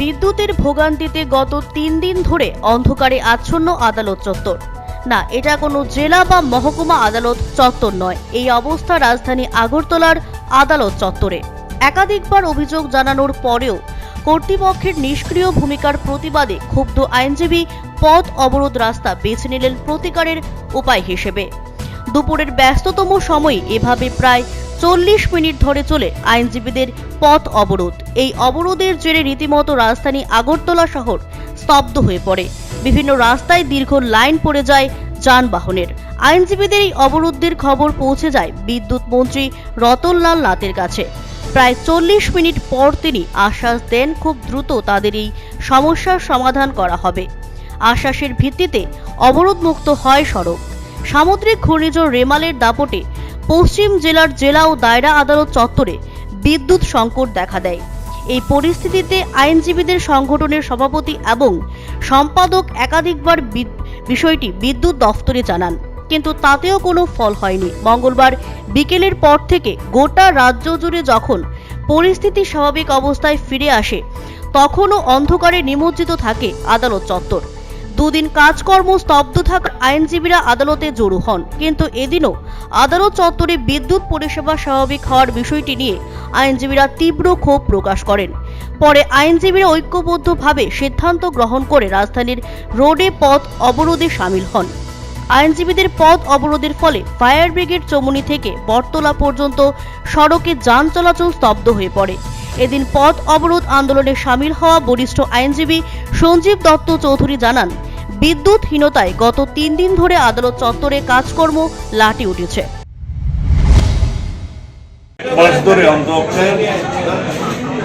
বিদ্যুতের ভোগান্তিতে গত তিন দিন ধরে অন্ধকারে আচ্ছন্ন আদালত চত্বর। না, এটা কোনো জেলা বা মহকুমা আদালত চত্বর নয়। এই অবস্থা রাজধানী আগরতলার আদালত চত্বরে। একাধিকবার অভিযোগ জানানোর পরেও কর্তৃপক্ষের নিষ্ক্রিয় ভূমিকার প্রতিবাদে ক্ষুব্ধ আইনজীবী পথ অবরোধ রাস্তা বেছে নিলেন প্রতিকারের উপায় হিসেবে। দুপুরের ব্যস্ততম সময়ে এভাবে প্রায় চল্লিশ মিনিট ধরে চলে আইনজীবীদের পথ অবরোধ। এই অবরোধের জেরে রীতিমতো রাজধানী আগরতলা শহর স্তব্ধ হয়ে পড়ে। বিভিন্ন রাস্তায় দীর্ঘ লাইন পড়ে যায় যানবাহনের। আইনজীবীদের এই অবরোধের খবর পৌঁছে যায় বিদ্যুৎ মন্ত্রী রতনলাল নাথের কাছে। প্রায় চল্লিশ মিনিট পর তিনি আশ্বাস দেন, খুব দ্রুত তাদের এই সমস্যার সমাধান করা হবে। আশ্বাসের ভিত্তিতে অবরোধমুক্ত হয় সড়ক। সামুদ্রিক ঘূর্ণিঝড় রেমালের দাপটে পশ্চিম জেলার জেলা ও দায়রা আদালত চত্বরে বিদ্যুৎ সংকট দেখা দেয়। এই পরিস্থিতিতে আইনজীবীদের সংগঠনের সভাপতি এবং সম্পাদক একাধিকবার বিষয়টি বিদ্যুৎ দফতরে জানান, কিন্তু তাতেও কোনো ফল হয়নি। মঙ্গলবার বিকেলের পর থেকে গোটা রাজ্য জুড়ে যখন পরিস্থিতি স্বাভাবিক অবস্থায় ফিরে আসে, তখনও অন্ধকারে নিমজ্জিত থাকে আদালত চত্বর। দুদিন কাজকর্ম স্তব্ধ থাকার আইনজীবীরা আদালতে জড়ো হন। কিন্তু এদিনও আদালত চত্বরে বিদ্যুৎ পরিষেবা স্বাভাবিক হওয়ার বিষয়টি নিয়ে আইনজীবীরা তীব্র ক্ষোভ প্রকাশ করেন। পরে আইনজীবীরা ঐক্যবদ্ধভাবে সিদ্ধান্ত গ্রহণ করে রাজধানীর রোডে পথ অবরোধে সামিল হন। আইনজীবীদের পথ অবরোধের ফলে ফায়ার ব্রিগেড চমুনি থেকে বটতলা পর্যন্ত সড়কে যান চলাচল স্তব্ধ হয়ে পড়ে। এদিন পথ অবরোধ আন্দোলনে সামিল হওয়া বরিষ্ঠ আইনজীবী সঞ্জীব দত্ত চৌধুরী জানান, বিদ্যুৎহীনতায় গত তিন দিন ধরে আদালত চত্বরে কাজকর্ম লাটি উঠেছে।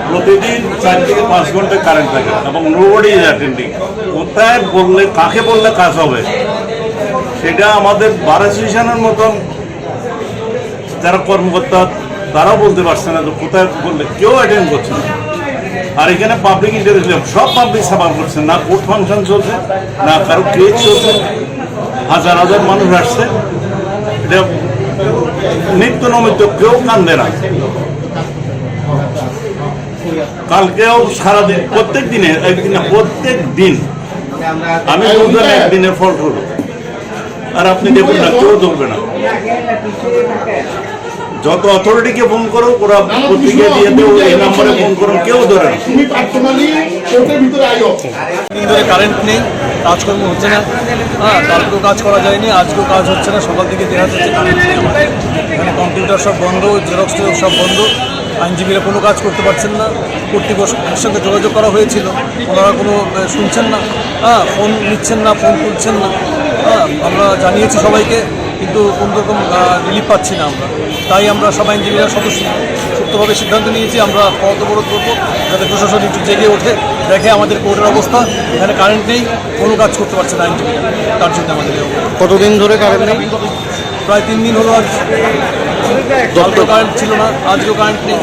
প্রতিদিন চার থেকে পাঁচ ঘণ্টা কারেন্ট থাকে এবং নোবডি ইজ অ্যাটেন্ডিং কোথায় বললে, কাকে বললে কাজ হবে? সেটা আমাদের বার অ্যাসোসিয়েশনের মতন যারা কর্মকর্তা তারাও বলতে পারছে না যে কোথায় বললে, কেউ অ্যাটেন্ড করছে না। আর এখানে পাবলিক ইন্টারেস্ট সব পাবলিক সাফার করছে। না কোর্ট ফাংশন চলছে, না কারও কেস চলছে। হাজার হাজার মানুষ আসছে। এটা নিত্য নৈমিত্য, কেউ কান্দে না। কালকেও সারাদিন, প্রত্যেক দিনে, একদিন প্রত্যেক দিন আমি একদিনের ফল্ট হলো। আর আপনি দেখুন না, কেউ ধরবে না। যত অথরিটিকে ফোন করো ওরা পত্রিকা দিয়ে দেবো এই নম্বরে ফোন করো কেউ ধরে তুমি পার্সোনালি কোর্টের ভিতরে আইও। ধরে কারেন্ট নেই কাজকর্ম হচ্ছে না। হ্যাঁ কালকেও কাজ করা যায়নি আজকেও কাজ হচ্ছে না সকাল থেকে দেখা যাচ্ছে কারেন্ট নেই এখানে কম্পিউটার সব বন্ধ জেরক্স টেরক্স সব বন্ধ। আইনজীবীরা কোনো কাজ করতে পারছেন না। কর্তৃপক্ষের সঙ্গে যোগাযোগ করা হয়েছিল। ওনারা কোনো শুনছেন না। হ্যাঁ ফোন নিচ্ছেন না ফোন তুলছেন না। হ্যাঁ আমরা জানিয়েছি সবাইকে। কিন্তু কোনো রকম রিলিফ পাচ্ছি না আমরা। তাই আমরা সব আইনজীবীরা সদস্য। সুপ্তভাবে সিদ্ধান্ত নিয়েছি আমরা পথ অবরোধ করব যাতে প্রশাসন একটু জেগে ওঠে দেখে আমাদের কোর্টের অবস্থা। এখানে কারেন্ট নেই কোনো কাজ করতে পারছে না আইনজীবী তার জন্য আমাদের কতদিন ধরে কারেন্ট নেই? প্রায় তিন দিন হলো আজ। দপ্তর কারেন্ট ছিল না আজকেও কারেন্ট নেই।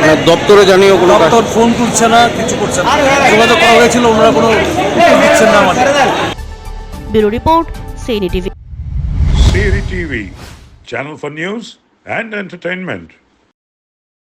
মানে দপ্তরে জানিয়েও কোনো দপ্তর ফোন তুলছে না কিছু করছে না। যোগাযোগ করা হয়েছিল ওনারা কোনো দিচ্ছেন না আমাদের। Bureau report সেইনি TV. Siri TV, channel for news and entertainment.